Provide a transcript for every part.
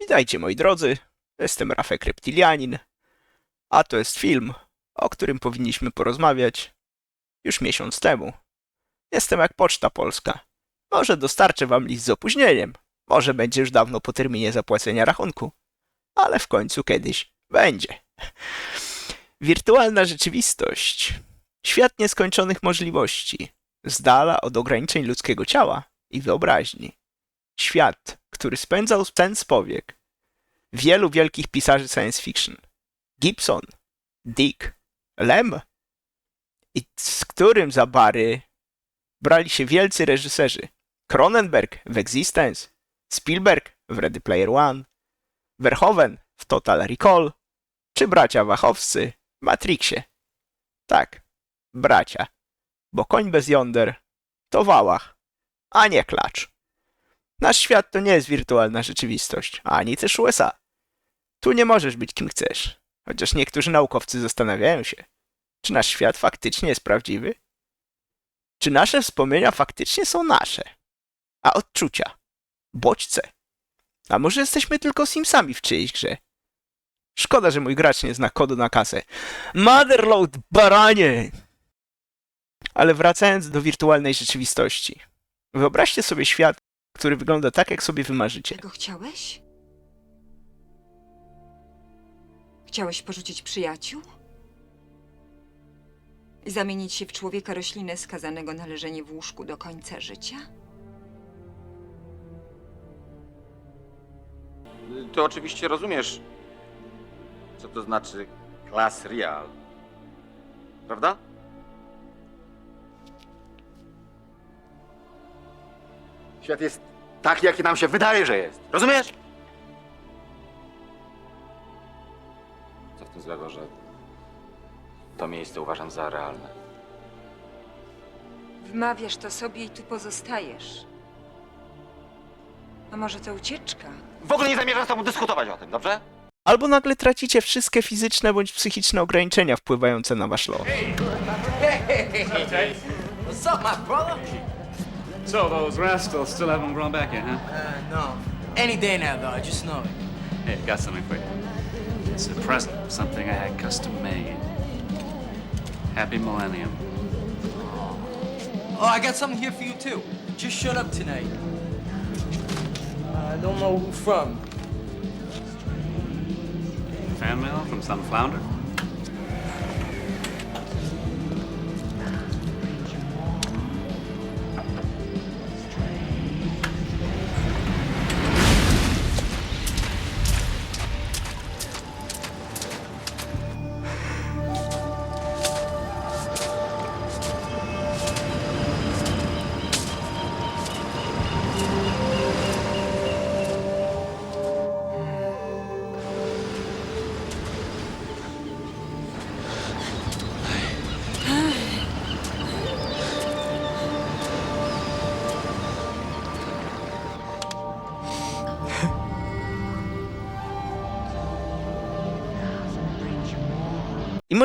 Witajcie moi drodzy, jestem Rafek Reptilianin, a to jest film, o którym powinniśmy porozmawiać już miesiąc temu. Jestem jak Poczta Polska. Może dostarczę wam list z opóźnieniem, może będzie już dawno po terminie zapłacenia rachunku, ale w końcu kiedyś będzie. Wirtualna rzeczywistość. Świat nieskończonych możliwości, z dala od ograniczeń ludzkiego ciała i wyobraźni. Świat, który spędzał ten z powiek wielu wielkich pisarzy science fiction. Gibson, Dick, Lem i z którym za bary brali się wielcy reżyserzy. Cronenberg w Existence, Spielberg w Ready Player One, Verhoeven w Total Recall, czy bracia Wachowscy w Matrixie. Tak, bracia, bo koń bez yonder to wałach, a nie klacz. Nasz świat to nie jest wirtualna rzeczywistość, ani też USA. Tu nie możesz być kim chcesz, chociaż niektórzy naukowcy zastanawiają się, czy nasz świat faktycznie jest prawdziwy? Czy nasze wspomnienia faktycznie są nasze? A odczucia? Bodźce? A może jesteśmy tylko Simsami w czyjejś grze? Szkoda, że mój gracz nie zna kodu na kasę. Motherload, baranie! Ale wracając do wirtualnej rzeczywistości. Wyobraźcie sobie świat, który wygląda tak, jak sobie wymarzycie. Czego chciałeś? Chciałeś porzucić przyjaciół? I zamienić się w człowieka roślinę skazanego na leżenie w łóżku do końca życia? Ty oczywiście rozumiesz, co to znaczy class real. Prawda? Świat jest taki, jaki nam się wydaje, że jest. Rozumiesz? Co w tym złego, że to miejsce uważam za realne? Wmawiasz to sobie i tu pozostajesz. A może to ucieczka? W ogóle nie zamierzam z tobą dyskutować o tym, dobrze? Albo nagle tracicie wszystkie fizyczne bądź psychiczne ograniczenia wpływające na wasz los. What's up, my brother? So those rascals still haven't grown back yet, huh? Uh, no. Any day now, though. I just know it. Hey, got something for you. It's a present, something I had custom made. Happy Millennium. Oh, I got something here for you too. Just showed up tonight. Uh, I don't know who from. Fan mail from some flounder?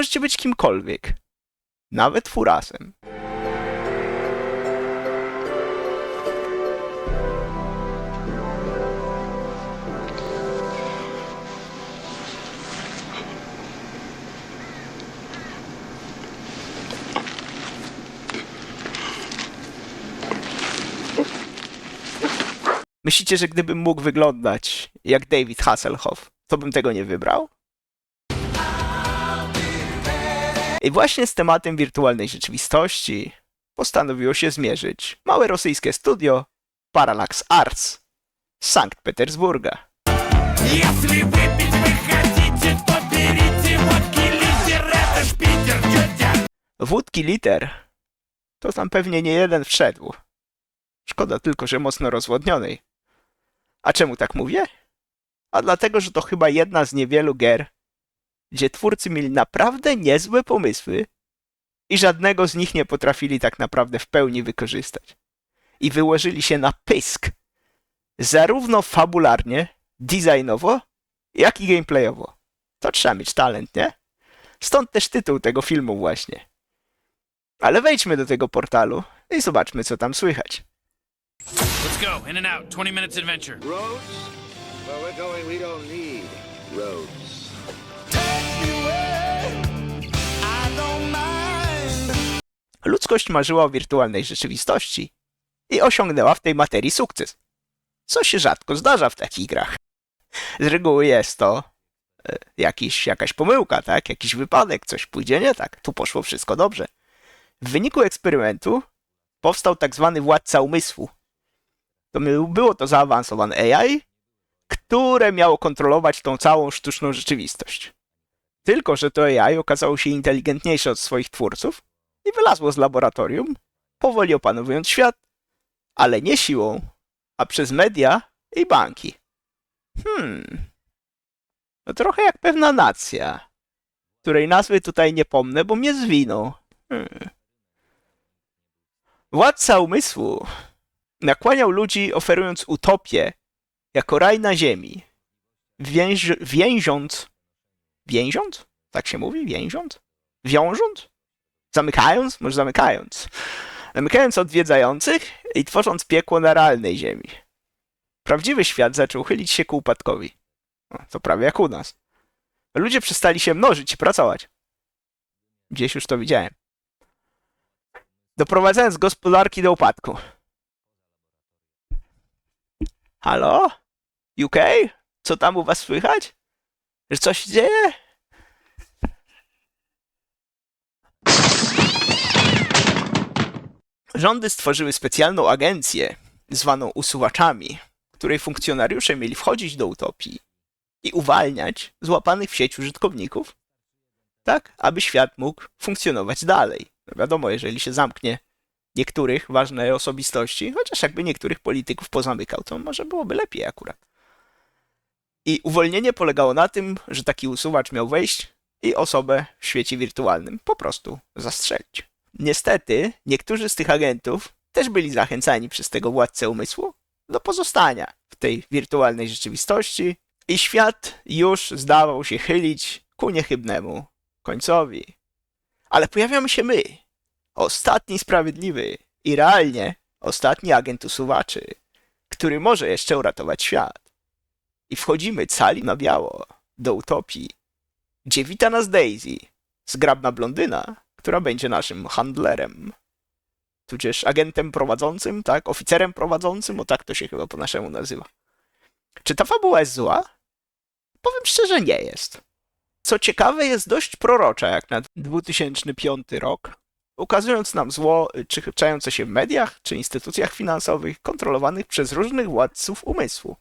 Możecie być kimkolwiek. Nawet furasem. Myślicie, że gdybym mógł wyglądać jak David Hasselhoff, to bym tego nie wybrał? I właśnie z tematem wirtualnej rzeczywistości postanowiło się zmierzyć małe rosyjskie studio Parallax Arts z Sankt Petersburga. Если выпить вы хотите, то берите водки литер, это ж Питер, тетя. Wódki liter to tam pewnie nie jeden wszedł. Szkoda tylko, że mocno rozwodnionej. A czemu tak mówię? A dlatego, że to chyba jedna z niewielu gier, gdzie twórcy mieli naprawdę niezłe pomysły i żadnego z nich nie potrafili tak naprawdę w pełni wykorzystać. I wyłożyli się na pysk. Zarówno fabularnie, designowo, jak i gameplayowo. To trzeba mieć talent, nie? Stąd też tytuł tego filmu właśnie. Ale wejdźmy do tego portalu i zobaczmy, co tam słychać. Let's go, in and out, 20 minutes adventure. Rose, Where we're going, we don't need roads. Ludzkość marzyła o wirtualnej rzeczywistości i osiągnęła w tej materii sukces. Co się rzadko zdarza w takich grach. Z reguły jest to e, jakiś, jakaś pomyłka, tak? Jakiś wypadek, coś pójdzie nie tak. Tu poszło wszystko dobrze. W wyniku eksperymentu powstał tak zwany władca umysłu. To było to zaawansowane AI, które miało kontrolować tą całą sztuczną rzeczywistość. Tylko, że to AI okazało się inteligentniejsze od swoich twórców i wylazło z laboratorium, powoli opanowując świat, ale nie siłą, a przez media i banki. Hmm. No trochę jak pewna nacja, której nazwy tutaj nie pomnę, bo mnie zwiną. Hmm. Władca umysłu nakłaniał ludzi oferując utopię jako raj na ziemi, więź, więząc, więząc? Tak się mówi? Więząc? Wiążąc? Zamykając? Może zamykając. Zamykając odwiedzających i tworząc piekło na realnej ziemi. Prawdziwy świat zaczął chylić się ku upadkowi. To prawie jak u nas. Ludzie przestali się mnożyć i pracować. Gdzieś już to widziałem. Doprowadzając gospodarki do upadku. Halo? UK? Co tam u was słychać? Że coś dzieje? Rządy stworzyły specjalną agencję zwaną usuwaczami, której funkcjonariusze mieli wchodzić do utopii i uwalniać złapanych w sieci użytkowników, tak aby świat mógł funkcjonować dalej. No wiadomo, jeżeli się zamknie niektórych ważne osobistości, chociaż jakby niektórych polityków pozamykał, to może byłoby lepiej akurat. I uwolnienie polegało na tym, że taki usuwacz miał wejść i osobę w świecie wirtualnym po prostu zastrzelić. Niestety, niektórzy z tych agentów też byli zachęcani przez tego władcę umysłu do pozostania w tej wirtualnej rzeczywistości i świat już zdawał się chylić ku niechybnemu końcowi. Ale pojawiamy się my, ostatni sprawiedliwy i realnie ostatni agent usuwaczy, który może jeszcze uratować świat. I wchodzimy cali na biało do utopii, gdzie wita nas Daisy, zgrabna blondyna, która będzie naszym handlerem. Tudzież agentem prowadzącym, tak? Oficerem prowadzącym, o tak to się chyba po naszemu nazywa. Czy ta fabuła jest zła? Powiem szczerze, nie jest. Co ciekawe, jest dość prorocza jak na 2005 rok, ukazując nam zło czyhczające się w mediach czy instytucjach finansowych kontrolowanych przez różnych władców umysłu.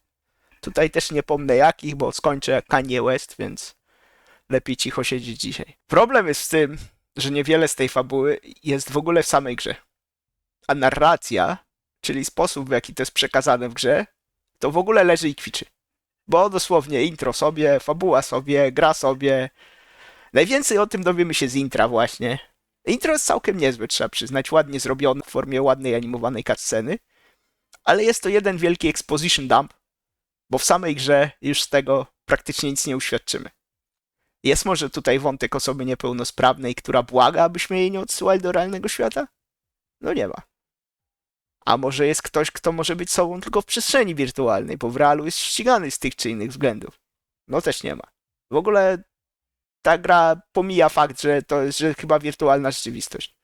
Tutaj też nie pomnę jakich, bo skończę jak Kanye West, więc lepiej cicho siedzieć dzisiaj. Problem jest w tym, że niewiele z tej fabuły jest w ogóle w samej grze. A narracja, czyli sposób w jaki to jest przekazane w grze, to w ogóle leży i kwiczy. Bo dosłownie intro sobie, fabuła sobie, gra sobie. Najwięcej o tym dowiemy się z intra właśnie. Intro jest całkiem niezłe, trzeba przyznać, ładnie zrobione w formie ładnej animowanej cutsceny. Ale jest to jeden wielki exposition dump, bo w samej grze już z tego praktycznie nic nie uświadczymy. Jest może tutaj wątek osoby niepełnosprawnej, która błaga, abyśmy jej nie odsyłali do realnego świata? No nie ma. A może jest ktoś, kto może być sobą tylko w przestrzeni wirtualnej, bo w realu jest ścigany z tych czy innych względów? No też nie ma. W ogóle ta gra pomija fakt, że to jest że chyba wirtualna rzeczywistość.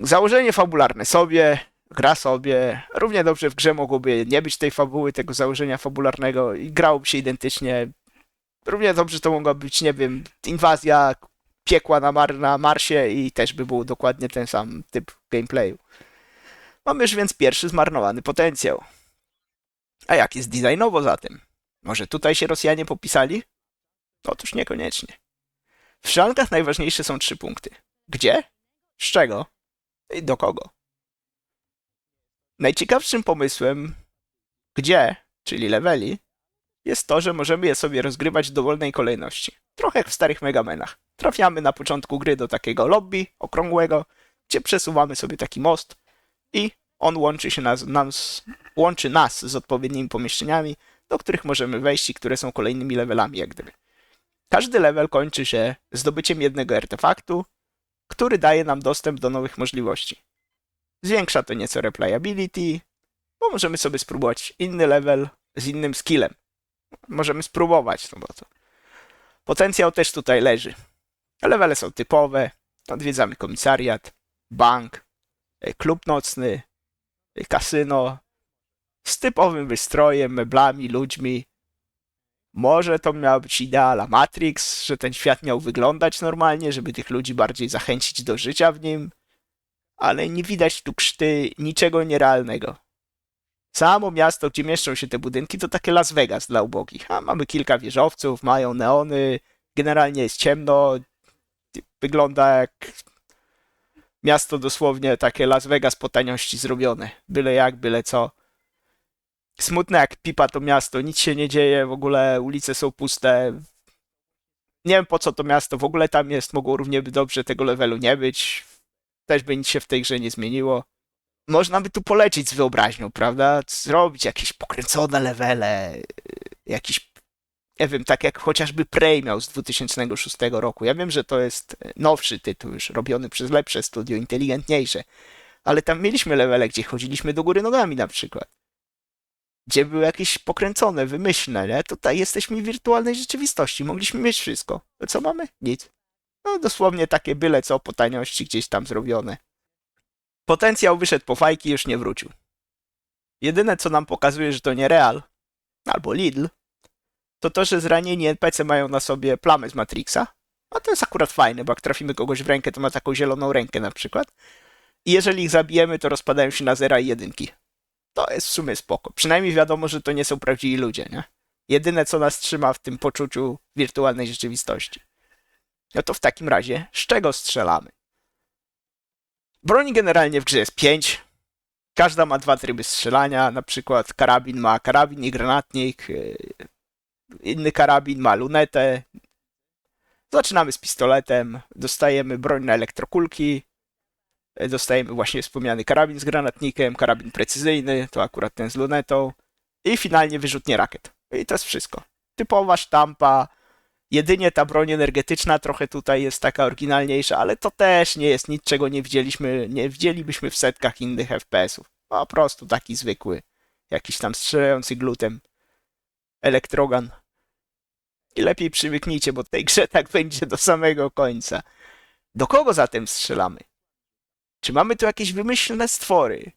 Założenie fabularne sobie, gra sobie. Równie dobrze w grze mogłoby nie być tej fabuły, tego założenia fabularnego i grałoby się identycznie. Równie dobrze to mogła być, nie wiem, inwazja piekła na, Mar na Marsie i też by był dokładnie ten sam typ gameplayu. Mamy już więc pierwszy zmarnowany potencjał. A jak jest designowo zatem? Może tutaj się Rosjanie popisali? Otóż niekoniecznie. W szankach najważniejsze są trzy punkty. Gdzie? Z czego? I do kogo? Najciekawszym pomysłem, gdzie, czyli leveli, jest to, że możemy je sobie rozgrywać w dowolnej kolejności. Trochę jak w starych Megamenach. Trafiamy na początku gry do takiego lobby okrągłego, gdzie przesuwamy sobie taki most i on łączy się nas, nas, łączy nas z odpowiednimi pomieszczeniami, do których możemy wejść i które są kolejnymi levelami jak gdyby. Każdy level kończy się zdobyciem jednego artefaktu, który daje nam dostęp do nowych możliwości. Zwiększa to nieco replayability, bo możemy sobie spróbować inny level z innym skillem. Możemy spróbować, no bo to. Potencjał też tutaj leży. Levele są typowe. Odwiedzamy komisariat, bank, e, klub nocny, e, kasyno. Z typowym wystrojem, meblami, ludźmi. Może to miała być ideala Matrix, że ten świat miał wyglądać normalnie, żeby tych ludzi bardziej zachęcić do życia w nim. Ale nie widać tu krzty niczego nierealnego. Samo miasto, gdzie mieszczą się te budynki, to takie Las Vegas dla ubogich. A mamy kilka wieżowców, mają neony, generalnie jest ciemno. Wygląda jak miasto dosłownie takie Las Vegas po taniości zrobione. Byle jak, byle co. Smutne jak pipa to miasto, nic się nie dzieje, w ogóle ulice są puste. Nie wiem po co to miasto w ogóle tam jest, mogło równie dobrze tego levelu nie być. Też by nic się w tej grze nie zmieniło można by tu polecieć z wyobraźnią, prawda? Zrobić jakieś pokręcone levele, jakiś, nie wiem, tak jak chociażby Prey miał z 2006 roku. Ja wiem, że to jest nowszy tytuł, już robiony przez lepsze studio, inteligentniejsze, ale tam mieliśmy levele, gdzie chodziliśmy do góry nogami na przykład. Gdzie były jakieś pokręcone, wymyślne, nie? Tutaj jesteśmy w wirtualnej rzeczywistości, mogliśmy mieć wszystko. Co mamy? Nic. No dosłownie takie byle co po taniości gdzieś tam zrobione. Potencjał wyszedł po fajki, już nie wrócił. Jedyne, co nam pokazuje, że to nie Real, albo Lidl, to to, że zranieni NPC mają na sobie plamy z Matrixa. A to jest akurat fajne, bo jak trafimy kogoś w rękę, to ma taką zieloną rękę na przykład. I jeżeli ich zabijemy, to rozpadają się na zera i jedynki. To jest w sumie spoko. Przynajmniej wiadomo, że to nie są prawdziwi ludzie, nie? Jedyne, co nas trzyma w tym poczuciu wirtualnej rzeczywistości. No to w takim razie, z czego strzelamy? Broni generalnie w grze jest 5. Każda ma dwa tryby strzelania, na przykład karabin ma karabin i granatnik, yy, inny karabin ma lunetę. Zaczynamy z pistoletem, dostajemy broń na elektrokulki, yy, dostajemy właśnie wspomniany karabin z granatnikiem, karabin precyzyjny, to akurat ten z lunetą i finalnie wyrzutnie rakiet. I to jest wszystko. Typowa sztampa, Jedynie ta broń energetyczna trochę tutaj jest taka oryginalniejsza, ale to też nie jest nic, czego nie widzieliśmy, nie widzielibyśmy w setkach innych FPS-ów. Po prostu taki zwykły, jakiś tam strzelający glutem elektrogan. I lepiej przywyknijcie, bo tej grze tak będzie do samego końca. Do kogo zatem strzelamy? Czy mamy tu jakieś wymyślne stwory?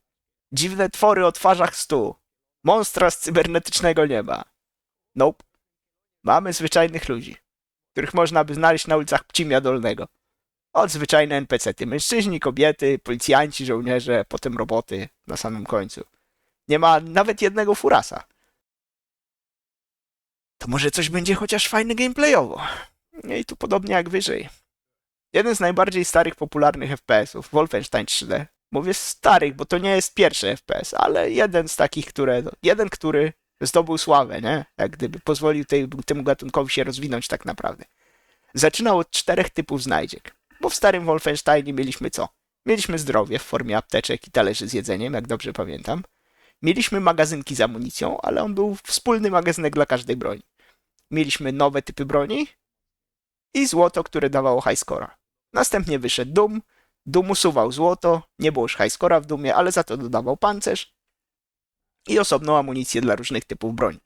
Dziwne twory o twarzach stu? Monstra z cybernetycznego nieba? Nope. Mamy zwyczajnych ludzi, których można by znaleźć na ulicach Pcimia Dolnego. Od zwyczajne NPC-ty, mężczyźni, kobiety, policjanci, żołnierze, potem roboty na samym końcu. Nie ma nawet jednego furasa. To może coś będzie chociaż fajny gameplayowo. No I tu podobnie jak wyżej. Jeden z najbardziej starych, popularnych FPS-ów, Wolfenstein 3D. Mówię starych, bo to nie jest pierwszy FPS, ale jeden z takich, które. Jeden, który zdobył sławę, nie? Jak gdyby pozwolił tej, temu gatunkowi się rozwinąć tak naprawdę. Zaczynał od czterech typów znajdziek. Bo w starym Wolfensteinie mieliśmy co? Mieliśmy zdrowie w formie apteczek i talerzy z jedzeniem, jak dobrze pamiętam. Mieliśmy magazynki z amunicją, ale on był wspólny magazynek dla każdej broni. Mieliśmy nowe typy broni i złoto, które dawało highscora. Następnie wyszedł Doom. Doom usuwał złoto, nie było już highscora w Doomie, ale za to dodawał pancerz i osobną amunicję dla różnych typów broni.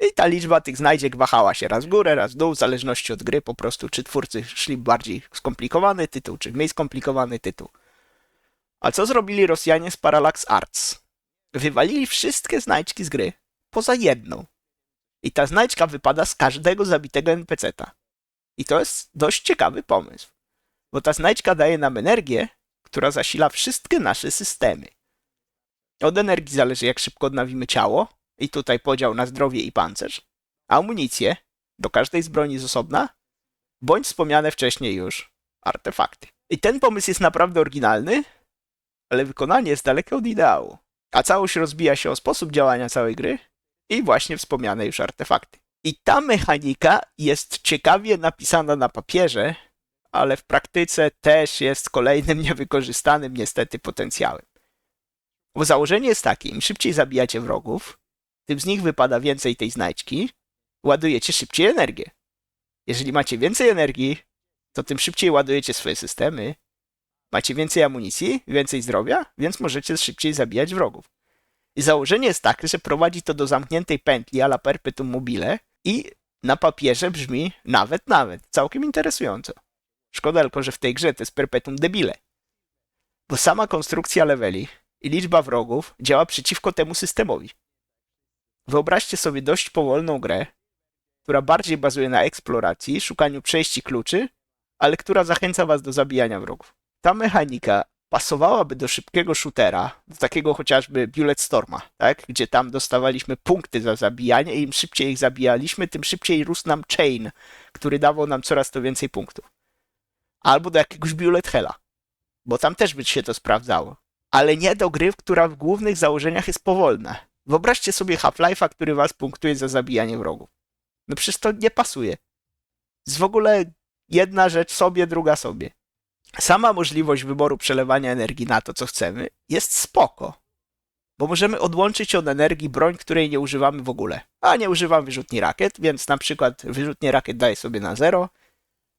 I ta liczba tych znajdziek wahała się raz w górę, raz w dół, w zależności od gry, po prostu czy twórcy szli bardziej skomplikowany tytuł, czy mniej skomplikowany tytuł. A co zrobili Rosjanie z Parallax Arts? Wywalili wszystkie znajdźki z gry, poza jedną. I ta znajdźka wypada z każdego zabitego NPC-ta. I to jest dość ciekawy pomysł, bo ta znajdźka daje nam energię, która zasila wszystkie nasze systemy. Od energii zależy, jak szybko odnawimy ciało, i tutaj podział na zdrowie i pancerz, amunicję do każdej z broni z osobna, bądź wspomniane wcześniej już artefakty. I ten pomysł jest naprawdę oryginalny, ale wykonanie jest dalekie od ideału. A całość rozbija się o sposób działania całej gry i właśnie wspomniane już artefakty. I ta mechanika jest ciekawie napisana na papierze, ale w praktyce też jest kolejnym niewykorzystanym niestety potencjałem. Bo założenie jest takie, im szybciej zabijacie wrogów, tym z nich wypada więcej tej znajdźki, ładujecie szybciej energię. Jeżeli macie więcej energii, to tym szybciej ładujecie swoje systemy, macie więcej amunicji, więcej zdrowia, więc możecie szybciej zabijać wrogów. I założenie jest takie, że prowadzi to do zamkniętej pętli a la perpetuum mobile i na papierze brzmi nawet, nawet. Całkiem interesująco. Szkoda tylko, że w tej grze to jest perpetuum debile. Bo sama konstrukcja leveli i liczba wrogów działa przeciwko temu systemowi. Wyobraźcie sobie dość powolną grę, która bardziej bazuje na eksploracji, szukaniu przejść i kluczy, ale która zachęca was do zabijania wrogów. Ta mechanika pasowałaby do szybkiego shootera, do takiego chociażby Bulletstorma, tak? gdzie tam dostawaliśmy punkty za zabijanie i im szybciej ich zabijaliśmy, tym szybciej rósł nam chain, który dawał nam coraz to więcej punktów. Albo do jakiegoś Bullet Hella, bo tam też by się to sprawdzało. Ale nie do gry, która w głównych założeniach jest powolna. Wyobraźcie sobie Half-Life'a, który was punktuje za zabijanie wrogów. No przecież to nie pasuje. Jest w ogóle jedna rzecz sobie, druga sobie. Sama możliwość wyboru przelewania energii na to, co chcemy, jest spoko. Bo możemy odłączyć od energii broń, której nie używamy w ogóle. A nie używam wyrzutni rakiet, więc na przykład wyrzutnie rakiet daję sobie na zero,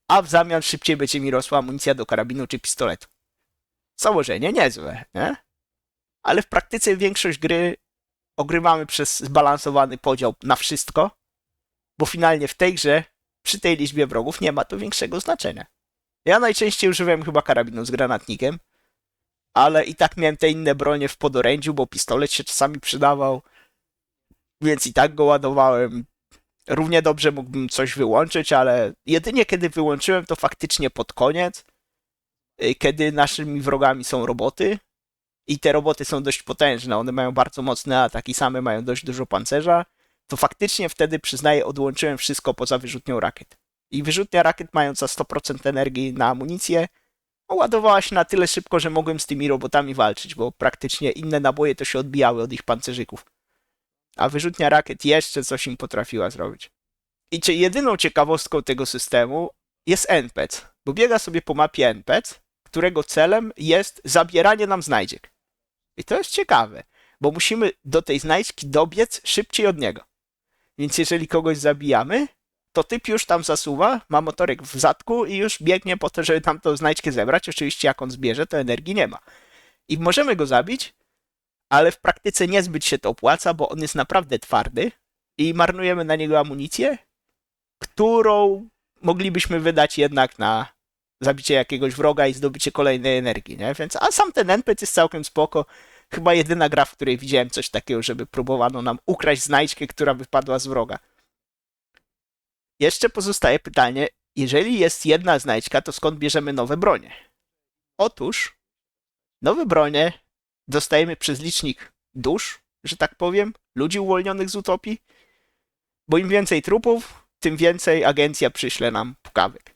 a w zamian szybciej będzie mi rosła amunicja do karabinu czy pistoletu. Założenie niezłe, nie? Ale w praktyce większość gry ogrywamy przez zbalansowany podział na wszystko, bo finalnie w tej grze, przy tej liczbie wrogów, nie ma to większego znaczenia. Ja najczęściej używałem chyba karabinu z granatnikiem, ale i tak miałem te inne bronie w podorędziu, bo pistolet się czasami przydawał, więc i tak go ładowałem. Równie dobrze mógłbym coś wyłączyć, ale jedynie kiedy wyłączyłem to faktycznie pod koniec, kiedy naszymi wrogami są roboty i te roboty są dość potężne, one mają bardzo mocne ataki, same mają dość dużo pancerza, to faktycznie wtedy przyznaję, odłączyłem wszystko poza wyrzutnią rakiet. I wyrzutnia rakiet mająca 100% energii na amunicję ładowała się na tyle szybko, że mogłem z tymi robotami walczyć, bo praktycznie inne naboje to się odbijały od ich pancerzyków. A wyrzutnia rakiet jeszcze coś im potrafiła zrobić. I czy jedyną ciekawostką tego systemu jest NPC, bo biega sobie po mapie NPC, którego celem jest zabieranie nam znajdziek. I to jest ciekawe, bo musimy do tej znajdźki dobiec szybciej od niego. Więc jeżeli kogoś zabijamy, to typ już tam zasuwa, ma motorek w zadku i już biegnie po to, żeby tam tą znajdźkę zebrać. Oczywiście jak on zbierze, to energii nie ma. I możemy go zabić, ale w praktyce niezbyt się to opłaca, bo on jest naprawdę twardy i marnujemy na niego amunicję, którą moglibyśmy wydać jednak na zabicie jakiegoś wroga i zdobycie kolejnej energii, nie? Więc, a sam ten NPC jest całkiem spoko. Chyba jedyna gra, w której widziałem coś takiego, żeby próbowano nam ukraść znajdźkę, która wypadła z wroga. Jeszcze pozostaje pytanie, jeżeli jest jedna znajdźka, to skąd bierzemy nowe bronie? Otóż nowe bronie dostajemy przez licznik dusz, że tak powiem, ludzi uwolnionych z utopii, bo im więcej trupów, tym więcej agencja przyśle nam pukawek.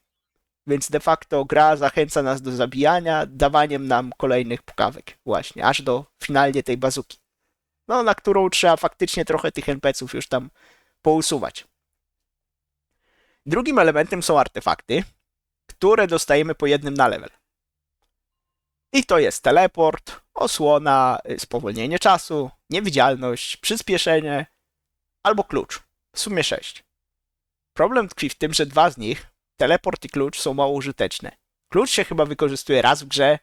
Więc de facto gra zachęca nas do zabijania, dawaniem nam kolejnych pukawek, właśnie, aż do finalnie tej bazuki. No, na którą trzeba faktycznie trochę tych NPC-ów już tam pousuwać. Drugim elementem są artefakty, które dostajemy po jednym na level. I to jest teleport, osłona, y, spowolnienie czasu, niewidzialność, przyspieszenie albo klucz. W sumie sześć. Problem tkwi w tym, że dwa z nich, teleport i klucz, są mało użyteczne. Klucz się chyba wykorzystuje raz w grze.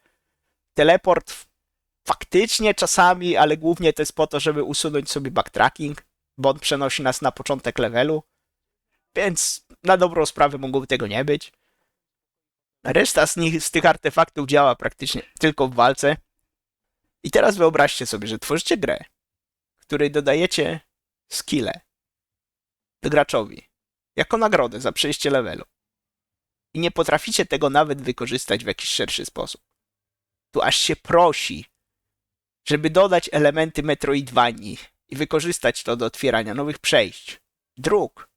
Teleport faktycznie czasami, ale głównie to jest po to, żeby usunąć sobie backtracking, bo on przenosi nas na początek levelu. Więc na dobrą sprawę mogłoby tego nie być. Reszta z, nich, z tych artefaktów działa praktycznie tylko w walce. I teraz wyobraźcie sobie, że tworzycie grę, której dodajecie skille graczowi jako nagrodę za przejście levelu. I nie potraficie tego nawet wykorzystać w jakiś szerszy sposób. Tu aż się prosi, żeby dodać elementy Metroidvanii i wykorzystać to do otwierania nowych przejść, dróg,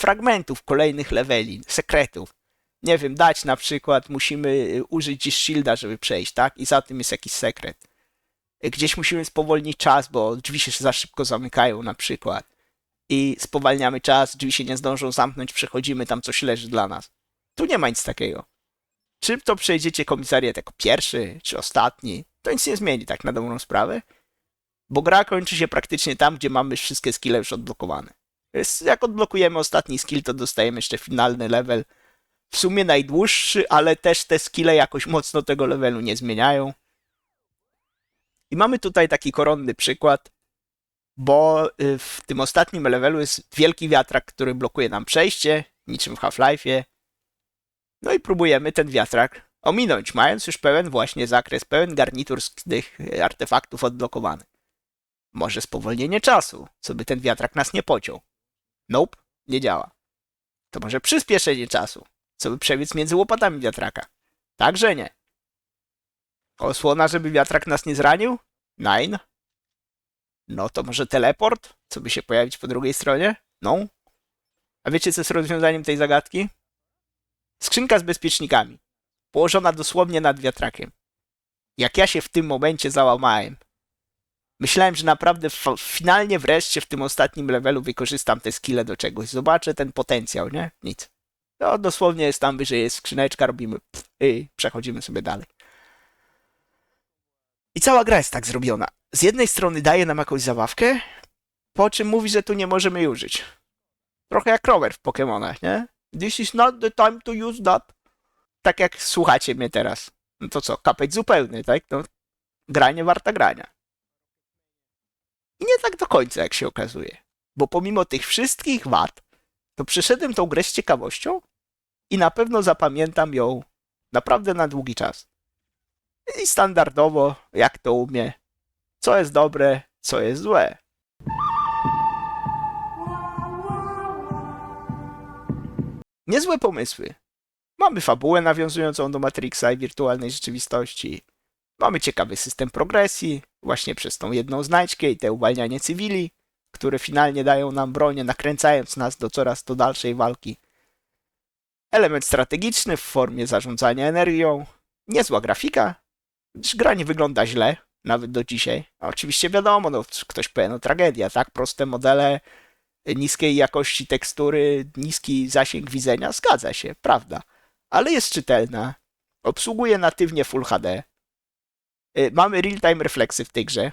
fragmentów kolejnych leveli, sekretów. Nie wiem, dać na przykład, musimy y, użyć dziś shielda, żeby przejść, tak? I za tym jest jakiś sekret. Gdzieś musimy spowolnić czas, bo drzwi się za szybko zamykają na przykład. I spowalniamy czas, drzwi się nie zdążą zamknąć, przechodzimy, tam coś leży dla nas. Tu nie ma nic takiego. Czy to przejdziecie komisariat jako pierwszy, czy ostatni, to nic nie zmieni tak na dobrą sprawę, bo gra kończy się praktycznie tam, gdzie mamy wszystkie skille już odblokowane. Jest, jak odblokujemy ostatni skill, to dostajemy jeszcze finalny level. W sumie najdłuższy, ale też te skille jakoś mocno tego levelu nie zmieniają. I mamy tutaj taki koronny przykład, bo y, w tym ostatnim levelu jest wielki wiatrak, który blokuje nam przejście, niczym w Half-Life'ie. No i próbujemy ten wiatrak ominąć, mając już pełen właśnie zakres, pełen garnitur z tych y, artefaktów odblokowany. Może spowolnienie czasu, co by ten wiatrak nas nie pociął. Nope, nie działa. To może przyspieszenie czasu, co by przebiec między łopatami wiatraka. Także nie. Osłona, żeby wiatrak nas nie zranił? Nine. No to może teleport, co by się pojawić po drugiej stronie? No. A wiecie, co jest rozwiązaniem tej zagadki? Skrzynka z bezpiecznikami. Położona dosłownie nad wiatrakiem. Jak ja się w tym momencie załamałem. Myślałem, że naprawdę finalnie wreszcie w tym ostatnim levelu wykorzystam te skille do czegoś. Zobaczę ten potencjał, nie? Nic. No dosłownie jest tam wyżej, jest skrzyneczka, robimy pff, i przechodzimy sobie dalej. I cała gra jest tak zrobiona. Z jednej strony daje nam jakąś zabawkę, po czym mówi, że tu nie możemy użyć. Trochę jak rower w Pokémonach, nie? This is not the time to use that. Tak jak słuchacie mnie teraz. No to co, kapeć zupełny, tak? No, granie warta grania. I nie tak do końca, jak się okazuje. Bo pomimo tych wszystkich wad, to przeszedłem tą grę z ciekawością i na pewno zapamiętam ją naprawdę na długi czas. I standardowo, jak to umie, co jest dobre, co jest złe. Niezłe pomysły. Mamy fabułę nawiązującą do Matrixa i wirtualnej rzeczywistości. Mamy ciekawy system progresji, właśnie przez tą jedną znajdźkę i te uwalnianie cywili, które finalnie dają nam bronię, nakręcając nas do coraz to dalszej walki. Element strategiczny w formie zarządzania energią. Niezła grafika. Gdyż gra nie wygląda źle, nawet do dzisiaj. A oczywiście wiadomo, no, ktoś powie, no tragedia, tak? Proste modele, niskiej jakości tekstury, niski zasięg widzenia, zgadza się, prawda. Ale jest czytelna. Obsługuje natywnie Full HD. Y, Mamy real-time refleksy w tej grze.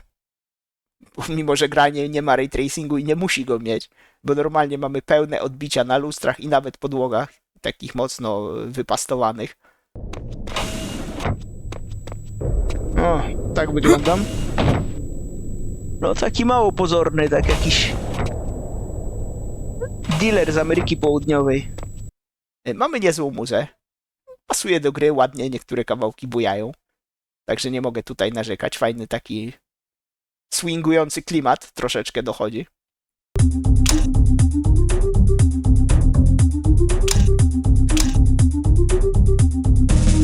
Mimo, że gra nie, nie ma ray tracingu i nie musi go mieć, bo normalnie mamy pełne odbicia na lustrach i nawet podłogach, takich mocno wypastowanych. O, tak wyglądam. No, taki mało pozorny, tak jakiś dealer z Ameryki Południowej. Y, Mamy niezłą muzę. Pasuje do gry, ładnie niektóre kawałki bujają. Także nie mogę tutaj narzekać. Fajny taki swingujący klimat troszeczkę dochodzi.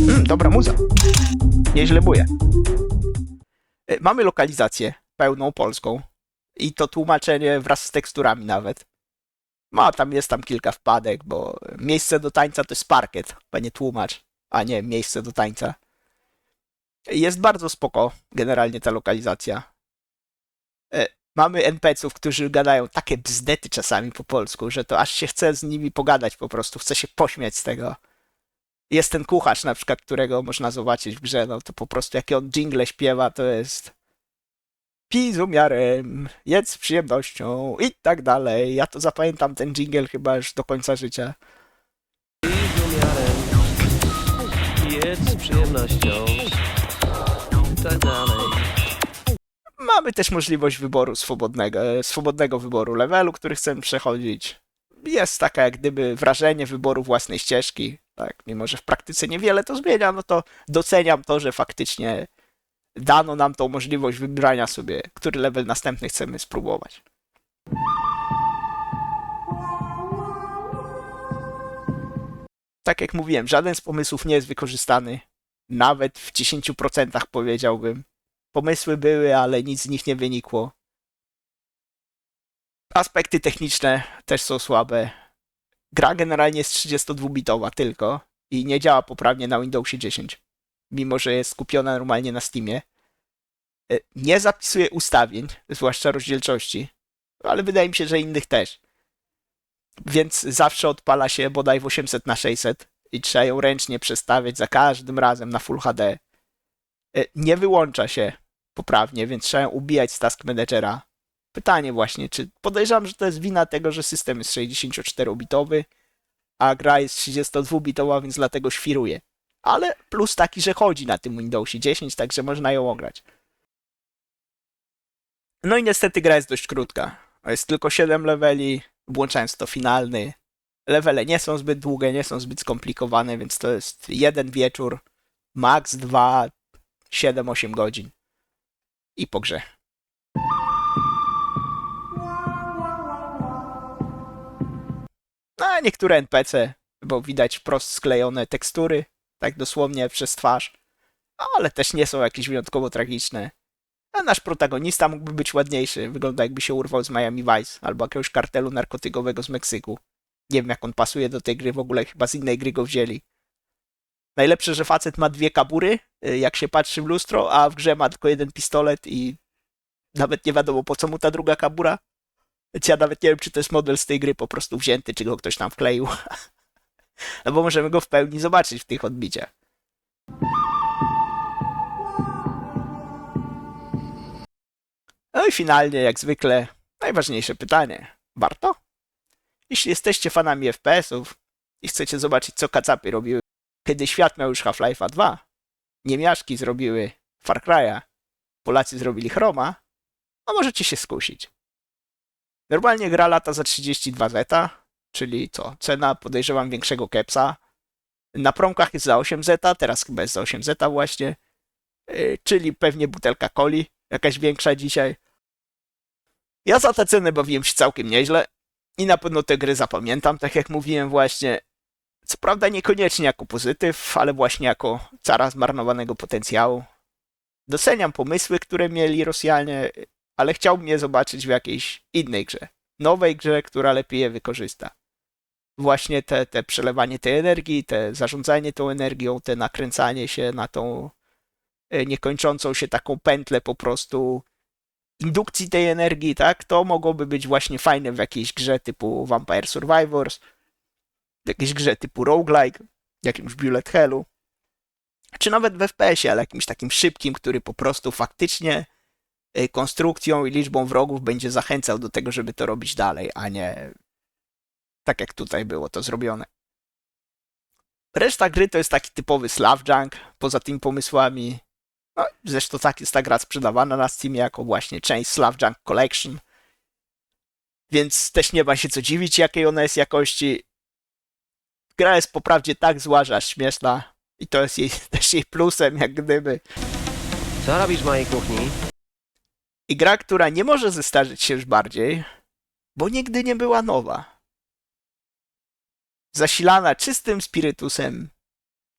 Mm, dobra muza. Nieźle buje. E, Mamy lokalizację pełną polską. I to tłumaczenie wraz z teksturami nawet. Ma tam, jest tam kilka wpadek, bo miejsce do tańca to jest parkiet, a nie tłumacz, a nie miejsce do tańca. Jest bardzo spoko generalnie ta lokalizacja. E, Mamy NPC-ów, którzy gadają takie bzdety czasami po polsku, że to aż się chce z nimi pogadać po prostu, chce się pośmiać z tego. Jest ten kucharz na przykład, którego można zobaczyć w grze, no to po prostu jakie on jingle śpiewa, to jest pij z umiarem, jedz z przyjemnością i tak dalej. Ja to zapamiętam ten jingle chyba już do końca życia. Jedz z przyjemnością i tak dalej. Mamy też możliwość wyboru swobodnego, e, swobodnego wyboru levelu, który chcemy przechodzić. Jest taka jak gdyby wrażenie wyboru własnej ścieżki. Tak, mimo że w praktyce niewiele to zmienia, no to doceniam to, że faktycznie dano nam tą możliwość wybrania sobie, który level następny chcemy spróbować. Tak jak mówiłem, żaden z pomysłów nie jest wykorzystany. Nawet w 10% powiedziałbym. Pomysły były, ale nic z nich nie wynikło. Aspekty techniczne też są słabe. Gra generalnie jest 32-bitowa tylko i nie działa poprawnie na Windowsie 10, mimo że jest skupiona normalnie na Steamie. E, Nie zapisuje ustawień, zwłaszcza rozdzielczości, ale wydaje mi się, że innych też. Więc zawsze odpala się bodaj w 800 na 600 i trzeba ją ręcznie przestawiać za każdym razem na Full HD. E, Nie wyłącza się poprawnie, więc trzeba ją ubijać z Task Managera. Pytanie właśnie, czy podejrzewam, że to jest wina tego, że system jest 64-bitowy, a gra jest 32-bitowa, więc dlatego świruje. Ale plus taki, że chodzi na tym Windowsie 10, także można ją ograć. No i niestety gra jest dość krótka. Jest tylko 7 leveli, włączając to finalny. Levele nie są zbyt długie, nie są zbyt skomplikowane, więc to jest jeden wieczór, max 2, 7-8 godzin i po grze. No a niektóre NPC, bo widać wprost sklejone tekstury, tak dosłownie przez twarz, ale też nie są jakieś wyjątkowo tragiczne. A nasz protagonista mógłby być ładniejszy. Wygląda jakby się urwał z Miami Vice albo jakiegoś kartelu narkotykowego z Meksyku. Nie wiem jak on pasuje do tej gry, w ogóle chyba z innej gry go wzięli. Najlepsze, że facet ma dwie kabury, y, jak się patrzy w lustro, a w grze ma tylko jeden pistolet i nawet nie wiadomo po co mu ta druga kabura. Ja nawet nie wiem, czy to jest model z tej gry po prostu wzięty, czy go ktoś tam wkleił. No bo możemy go w pełni zobaczyć w tych odbiciach. No i finalnie, jak zwykle, najważniejsze pytanie. Warto? Jeśli jesteście fanami FPS-ów i chcecie zobaczyć, co kacapy robiły, kiedy świat miał już Half-Life'a 2, niemiaszki zrobiły Far Cry'a, Polacy zrobili Chroma, a możecie się skusić. Normalnie gra lata za 32 zeta, czyli co, cena podejrzewam większego kepsa. Na promkach jest za 8 zeta, teraz chyba jest za 8 zeta właśnie, Yy, czyli pewnie butelka coli, jakaś większa dzisiaj. Ja za tę cenę bawiłem się całkiem nieźle i na pewno tę grę zapamiętam, tak jak mówiłem właśnie. Co prawda niekoniecznie jako pozytyw, ale właśnie jako cara zmarnowanego potencjału. Doceniam pomysły, które mieli Rosjanie, ale chciałbym je zobaczyć w jakiejś innej grze. Nowej grze, która lepiej je wykorzysta. Właśnie te, te przelewanie tej energii, te zarządzanie tą energią, te nakręcanie się na tą e, niekończącą się taką pętlę po prostu indukcji tej energii, tak? To mogłoby być właśnie fajne w jakiejś grze typu Vampire Survivors, w jakiejś grze typu roguelike, jakimś bullet hellu, czy nawet w FPS-ie, ale jakimś takim szybkim, który po prostu faktycznie y, konstrukcją i liczbą wrogów będzie zachęcał do tego, żeby to robić dalej, a nie tak jak tutaj było to zrobione. Reszta gry to jest taki typowy slav junk, poza tymi pomysłami. No, zresztą tak jest ta gra sprzedawana na Steamie jako właśnie część Slav Junk Collection. Więc też nie ma się co dziwić, jakiej ona jest jakości. Gra jest po prawdzie tak zła, że aż śmieszna. I to jest jej, też jej plusem, jak gdyby. Co robisz w mojej kuchni? I gra, która nie może zestarzeć się już bardziej, bo nigdy nie była nowa. Zasilana czystym spirytusem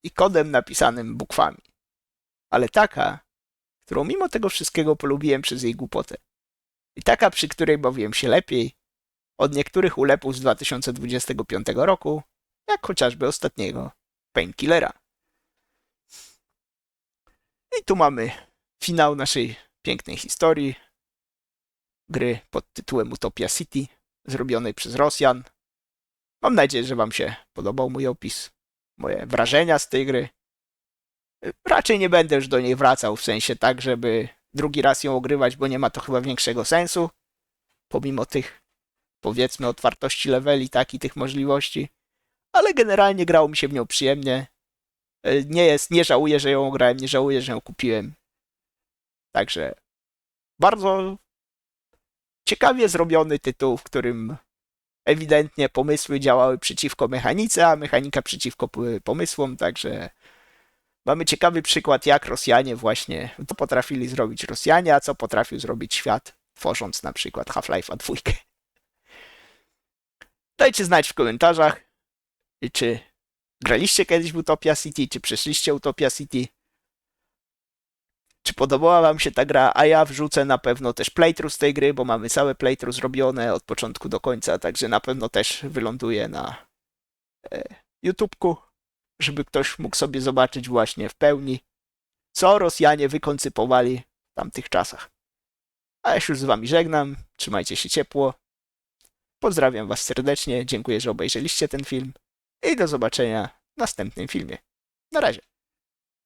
i kodem napisanym bukwami. Ale taka, którą mimo tego wszystkiego polubiłem przez jej głupotę. I taka, przy której bawiłem się lepiej od niektórych ulepów z 2025 roku, jak chociażby ostatniego Painkillera. I tu mamy finał naszej pięknej historii. Gry pod tytułem Utopia City, zrobionej przez Rosjan. Mam nadzieję, że Wam się podobał mój opis, moje wrażenia z tej gry. Raczej nie będę już do niej wracał, w sensie tak, żeby drugi raz ją ogrywać, bo nie ma to chyba większego sensu. Pomimo tych, powiedzmy, otwartości leveli, tak i tych możliwości. Ale generalnie grało mi się w nią przyjemnie. Nie jest, nie żałuję, że ją grałem, nie żałuję, że ją kupiłem. Także bardzo ciekawie zrobiony tytuł, w którym ewidentnie pomysły działały przeciwko mechanice, a mechanika przeciwko pomysłom, także mamy ciekawy przykład, jak Rosjanie właśnie, co potrafili zrobić Rosjanie, a co potrafił zrobić świat, tworząc na przykład Half-Life'a 2. Dajcie znać w komentarzach, czy graliście kiedyś w Utopia City, czy przeszliście Utopia City. Czy podobała wam się ta gra, a ja wrzucę na pewno też playthrough z tej gry, bo mamy całe playthrough zrobione od początku do końca, także na pewno też wyląduje na e, YouTubeku, żeby ktoś mógł sobie zobaczyć właśnie w pełni, co Rosjanie wykoncypowali w tamtych czasach. A ja się już z wami żegnam, trzymajcie się ciepło, pozdrawiam was serdecznie, dziękuję, że obejrzeliście ten film i do zobaczenia w następnym filmie. Na razie.